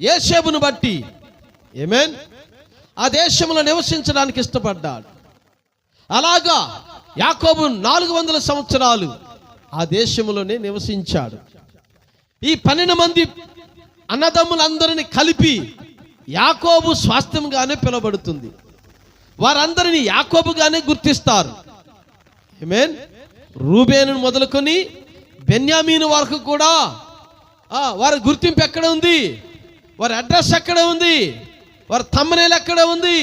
ఏషేబును బట్టి. ఏమేన్ ఆ దేశంలో నివసించడానికి ఇష్టపడ్డాడు. అలాగా యాకోబు నాలుగు వందల సంవత్సరాలు ఆ దేశంలోనే నివసించాడు. ఈ పన్నెండు మంది అన్నదమ్ములందరిని కలిపి యాకోబు స్వాస్థ్యంగానే పిలువబడుతుంది. వారందరిని యాకోబుగానే గుర్తిస్తారు. ఏమేన్ రూబేను మొదలుకొని బెన్యామీను వరకు కూడా వారి గుర్తింపు ఎక్కడ ఉంది? వారి అడ్రస్ ఎక్కడ ఉంది? వారి తమ్మనేలు ఎక్కడ ఉంది?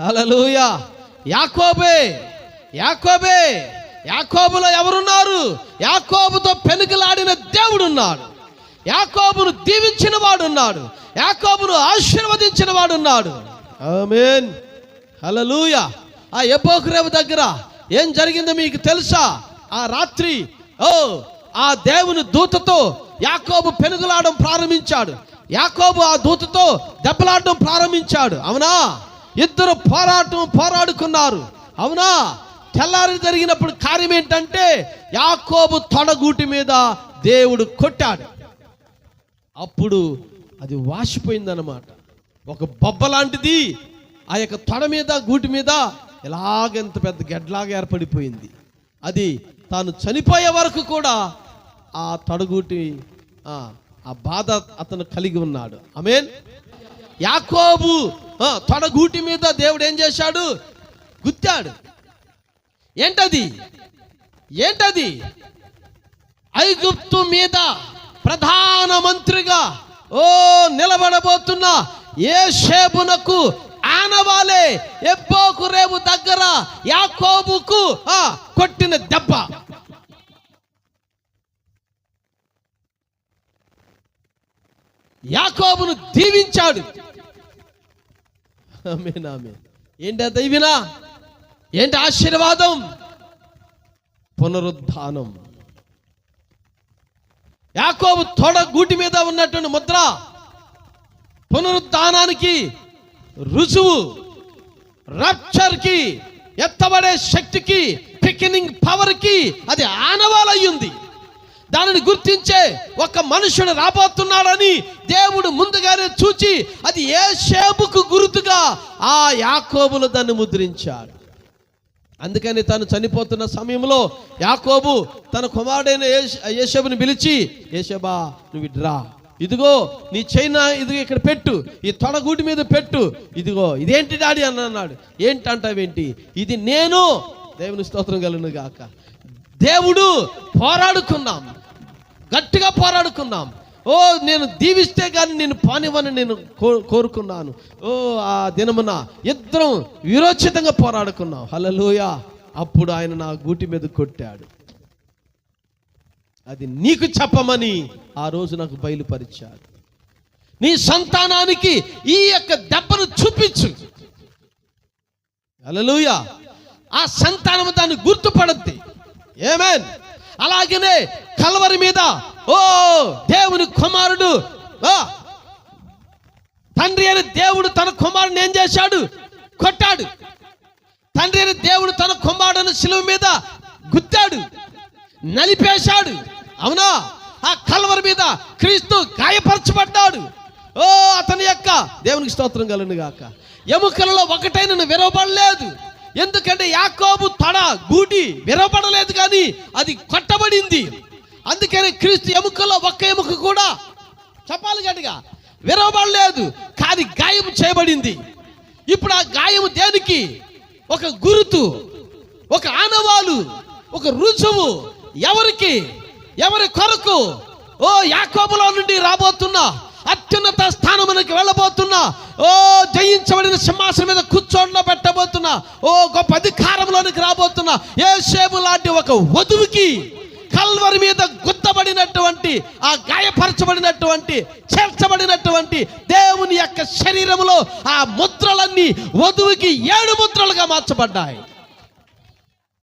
హలలుయా యాకోబే యాకోబే యాకోబులో ఎవరున్నారు? యాకోబుతో పెనుకలాడిన దేవుడు ఉన్నాడు యాకోబును దీవించిన వాడున్నాడు. యాకోబును ఆశీర్వదించిన వాడున్నాడు. ఉన్నాడు ఆమేన్ ఆ ఎపోకురేవు దగ్గర ఏం జరిగిందో మీకు తెలుసా? ఆ రాత్రి ఓ ఆ దేవుని దూతతో యాకోబు పెనుగులాడడం ప్రారంభించాడు. యాకోబు ఆ దూతతో దెబ్బలాడడం ప్రారంభించాడు. అవునా? ఇద్దరు పోరాటం పోరాడుకున్నారు. అవునా? తెల్లారి జరిగినప్పుడు కార్యం ఏంటంటే యాకోబు తొడగూటి మీద దేవుడు కొట్టాడు. అప్పుడు అది వాసిపోయిందన్నమాట. ఒక బొబ్బ లాంటిది ఆ యొక్క తొడ మీద గూటి మీద ఎలాగెంత పెద్ద గెడ్లాగా ఏర్పడిపోయింది. అది తాను చనిపోయే వరకు కూడా ఆ తొడగూటి ఆ బాధ అతను కలిగి ఉన్నాడు. అమేన్ యాకోబు తొడగూటి మీద దేవుడు ఏం చేశాడు? గుద్దాడు ఏంటది? ఏంటది? ఐగుప్తు మీద ప్రధానమంత్రిగా ఓ నిలబడబోతున్న ఏ షేబునకు ఆనవాలే ఎబ్బోకు రేపు దగ్గర యాకోబుకు యాకోబును దీవించాడు. ఆమేన్, ఏంటి దైవినా? ఏంటి ఆశీర్వాదం? పునరుద్ధానం. యాకోబు తొడ గూటి మీద ఉన్నటువంటి ముద్ర పునరుద్ధానానికి రుజువు రప్చర్కి ఎత్తబడే శక్తికి పికినింగ్ పవర్కి అది ఆనవాలయ్యింది. దానిని గుర్తించే ఒక మనుషుడు రాబోతున్నాడని దేవుడు ముందుగానే చూచి అది ఏ షేపుకు గుర్తుగా ఆ యాకోబులు దాన్ని ముద్రించాడు. అందుకని తను చనిపోతున్న సమయంలో యాకోబు తన కుమారుడైన యేషబుని పిలిచి యేషబా నువ్వు డ్రా ఇదిగో నీ చైనా ఇదిగో ఇక్కడ పెట్టు. ఈ తొడగూటి మీద పెట్టు. ఇదిగో ఇదేంటి డాడీ? అని అన్నాడు. ఏంటి అంటావేంటి ఇది నేను దేవుని స్తోత్రం కలను గాక. దేవుడు పోరాడుకున్నాం. గట్టిగా పోరాడుకున్నాం ఓ నేను దీవిస్తే కానీ నేను పానివ్వని నేను కో- కోరుకున్నాను. ఓ ఆ దినమున ఇద్దరం విరోచితంగా పోరాడుకున్నాం. హలలోయ అప్పుడు ఆయన నా గూటి మీద కొట్టాడు. అది నీకు చెప్పమని ఆ రోజు నాకు బయలుపరిచాడు. నీ సంతానానికి ఈ యొక్క దెబ్బను చూపించు. హల్లెలూయా. ఆ సంతానము దాన్ని గుర్తుపడద్ది. ఏమేన్ అలాగనే కలవరి మీద ఓ దేవుని కుమారుడు తండ్రి అయిన దేవుడు తన కుమారుని ఏం చేశాడు? కొట్టాడు. తండ్రి అయిన దేవుడు తన కుమారుడు శిలువ మీద గుద్దాడు నలిపేశాడు. అవునా? ఆ కలవరి మీద క్రీస్తు గాయపరచబడ్డాడు. ఓ అతని యొక్క దేవునికి స్తోత్రం కలను గాక. ఎముకలలో ఒకటైన విరవబడలేదు. ఎందుకంటే యాకోబు తడ గూటి విరవబడలేదు కానీ అది కొట్టబడింది. అందుకని క్రీస్తు ఎముకల్లో ఒక్క ఎముక కూడా చెప్పాలి గట్టిగా. విరవబడలేదు కానీ గాయం చేయబడింది. ఇప్పుడు ఆ గాయము దేనికి? ఒక గురుతు ఒక ఆనవాలు ఒక రుజువు ఎవరికి? ఎవరి కొరకు? ఓ యాకోబులో నుండి రాబోతున్నా అత్యున్నత స్థానమునికి వెళ్ళబోతున్నా ఓ జయించబడిన సింహాసనం మీద కూర్చోండ పెట్టబోతున్నా ఓ గొప్ప అధికారంలోనికి రాబోతున్నా ఏ షేపు లాంటి ఒక వధువుకి కల్వరి మీద గుద్దబడినటువంటి ఆ గాయపరచబడినటువంటి చేర్చబడినటువంటి దేవుని యొక్క శరీరంలో ఆ ముద్రలన్నీ వధువుకి ఏడు ముద్రలుగా మార్చబడ్డాయి.